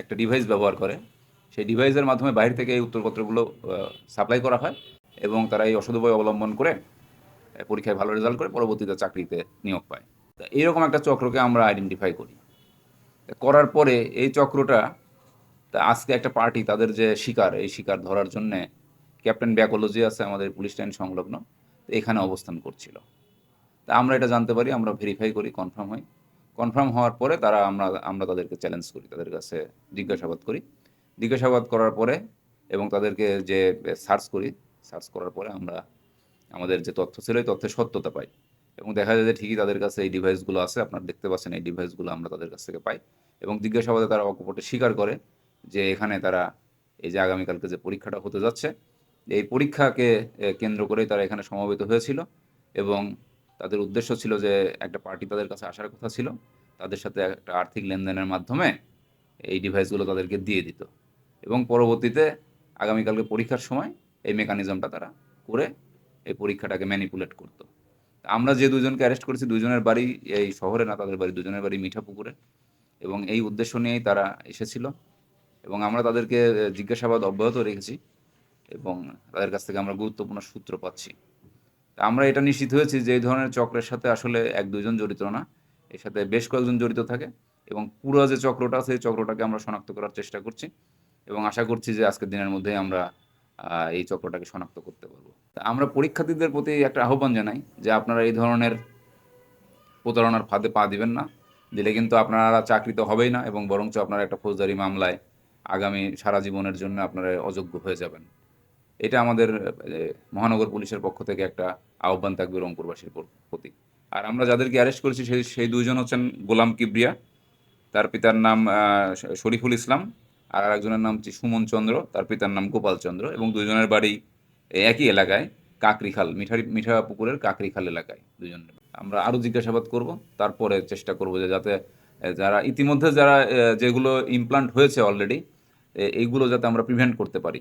একটা ডিভাইস ব্যবহার করে। সেই ডিভাইসের মাধ্যমে বাইরে থেকে এই উত্তরপত্রগুলো সাপ্লাই করা হয় এবং তারা এই অসদুপায় অবলম্বন করে পরীক্ষায় ভালো রেজাল্ট করে পরবর্তীতে চাকরিতে নিয়োগ পায়। তা এইরকম একটা চক্রকে আমরা আইডেন্টিফাই করি। করার পরে এই চক্রটা, তা আজকে একটা পার্টি তাদের যে শিকার, এই শিকার ধরার জন্যে ক্যাপ্টেন ব্যাকোলজি আছে, আমাদের পুলিশ লাইন সংলগ্ন এখানে অবস্থান করছিল। তা আমরা এটা জানতে পারি, আমরা ভেরিফাই করি কনফার্ম হই কনফার্ম হওয়ার পরে তারা আমরা আমরা তাদেরকে চ্যালেঞ্জ করি, তাদের কাছে জিজ্ঞাসাবাদ করি। জিজ্ঞাসাবাদ করার পরে এবং তাদেরকে যে সার্চ করি সার্চ করার পরে আমরা আমাদের যে তথ্য ছিল, এই তথ্যের সত্যতা পাই। এবং দেখা যায় যে ঠিকই তাদের কাছে এই ডিভাইসগুলো আছে, আপনারা দেখতে পাচ্ছেন এই ডিভাইসগুলো আমরা তাদের কাছ থেকে পাই। এবং জিজ্ঞাসাবাদে তারা অকপটে স্বীকার করে যে এখানে তারা এই যে আগামীকালকে যে পরীক্ষাটা হতে যাচ্ছে, এই পরীক্ষাকে কেন্দ্র করেই তারা এখানে সমবেত হয়েছিল। এবং তাদের উদ্দেশ্য ছিল যে একটা পার্টি তাদের কাছে আসার কথা ছিল। তাদের সাথে একটা আর্থিক লেনদেনের মাধ্যমে এই ডিভাইসগুলো তাদেরকে দিয়ে দিত। এবং পরবর্তীতে আগামীকালকে পরীক্ষার সময় এই মেকানিজমটা তারা করে এই পরীক্ষাটাকে ম্যানিপুলেট করতো। আমরা যে দুজনকে অ্যারেস্ট করেছি, দুজনের বাড়ি, এই শহরে না তাদের বাড়ি, দুজনের বাড়ি মিঠাপুকুরে। এবং এই উদ্দেশ্য নিয়েই তারা এসেছিল। এবং আমরা তাদেরকে জিজ্ঞাসাবাদ অব্যাহত রেখেছি এবং তাদের কাছ থেকে আমরা গুরুত্বপূর্ণ সূত্র পাচ্ছি। আমরা এটা নিশ্চিত হয়েছি যে এই ধরনের চক্রের সাথে আসলে এক দুজন জড়িত না। এর সাথে বেশ কয়েকজন জড়িত থাকে এবং পুরো যে চক্রটা এই চক্রটাকে আমরা শনাক্ত করার চেষ্টা করছি এবং আশা করছি যে আজকের দিনের মধ্যেই আমরা এই চক্রটাকে শনাক্ত করতে পারব। আমরা পরীক্ষার্থীদের প্রতি একটা আহ্বান জানাই যে আপনারা এই ধরনের প্রতারণার ফাঁদে পা দিবেন না। দিলে কিন্তু আপনারা চাকরি তো হবেই না এবং বরঞ্চ আপনারা একটা ফৌজদারি মামলায় আগামী সারা জীবনের জন্য আপনারা অযোগ্য হয়ে যাবেন। এটা আমাদের মহানগর পুলিশের পক্ষ থেকে একটা আহ্বান থাকবে রংপুরবাসীর প্রতি। আর আমরা যাদেরকে অ্যারেস্ট করেছি, সেই সেই দুইজন হচ্ছেন গোলাম কিবরিয়া, তার পিতার নাম শরীফুল ইসলাম, আর আরেকজনের নাম হচ্ছে সুমন চন্দ্র, তার পিতার নাম গোপাল চন্দ্র, এবং দুজনের বাড়ি একই এলাকায়, কাকরিখাল, মিঠারি মিঠা পুকুরের কাকরিখাল এলাকায় দুজনের আমরা আরও জিজ্ঞাসাবাদ করব, তারপরে চেষ্টা করব যে যাতে যারা ইতিমধ্যে যারা যেগুলো ইমপ্লান্ট হয়েছে অলরেডি এইগুলো যাতে আমরা প্রিভেন্ট করতে পারি।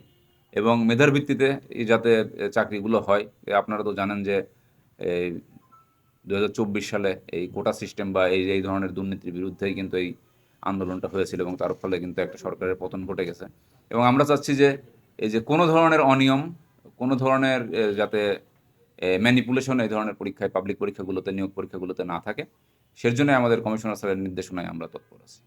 এবং মেধার ভিত্তিতে এই যাতে চাকরিগুলো হয় আপনারা তো জানেন যে এই দু হাজার চব্বিশ সালে এই কোটা সিস্টেম বা এই এই ধরনের দুর্নীতির বিরুদ্ধেই কিন্তু এই আন্দোলনটা হয়েছিল এবং তার ফলে কিন্তু একটা সরকারের পতন ঘটে গেছে। এবং আমরা চাচ্ছি যে, এই যে কোনো ধরনের অনিয়ম, কোনো ধরনের যাতে ম্যানিপুলেশন এই ধরনের পরীক্ষায় পাবলিক পরীক্ষাগুলোতে, নিয়োগ পরীক্ষাগুলোতে না থাকে সের জন্য আমাদের কমিশনার স্যারের নির্দেশনায় আমরা তৎপর আছি।